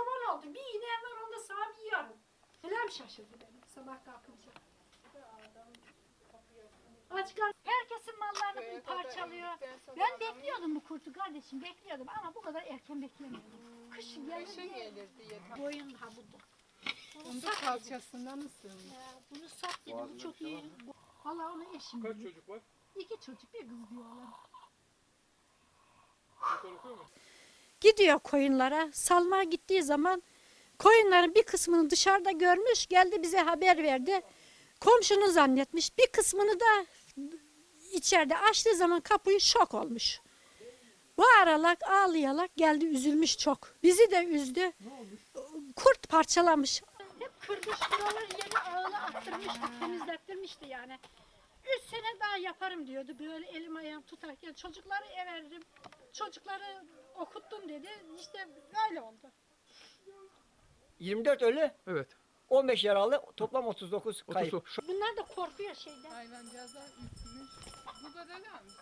çamal oldu. Bir iğne var onda sağa bir yarım. Elem şaşırdı benim sabah kalkınca. Açıklar. Herkesin mallarını Böyle parçalıyor. Ben bekliyordum bu kurtu kardeşim bekliyordum ama bu kadar erken beklemiyordum. Kış gelir diye boyun ha bu da. Bunu Onda sat kalçasından ısırmış. Bunu sat dedi bu çok şey iyi. Hala onu eşim Kaç çocuk var? İki çocuk bir kız diyorlar. Motor mu? Gidiyor koyunlara. Salmaya gittiği zaman koyunların bir kısmını dışarıda görmüş. Geldi bize haber verdi. Komşunu zannetmiş. Bir kısmını da içeride açtığı zaman kapıyı şok olmuş. Bağırarak ağlayarak geldi üzülmüş çok. Bizi de üzdü. Kurt parçalamış. Hep kırmış buraları yeni ağını attırmıştı, temizlettirmişti yani. Üç sene daha yaparım diyordu böyle elim ayağım tutarken. Çocukları everdim. Çocukları okuttum dedi. İşte böyle oldu. 24 ölü, Evet. 15 yaralı, toplam 39 kayıp. Bunlar da korkuyor şeyden. Hayvancağızlar ürkmüş. Bu kadar almış.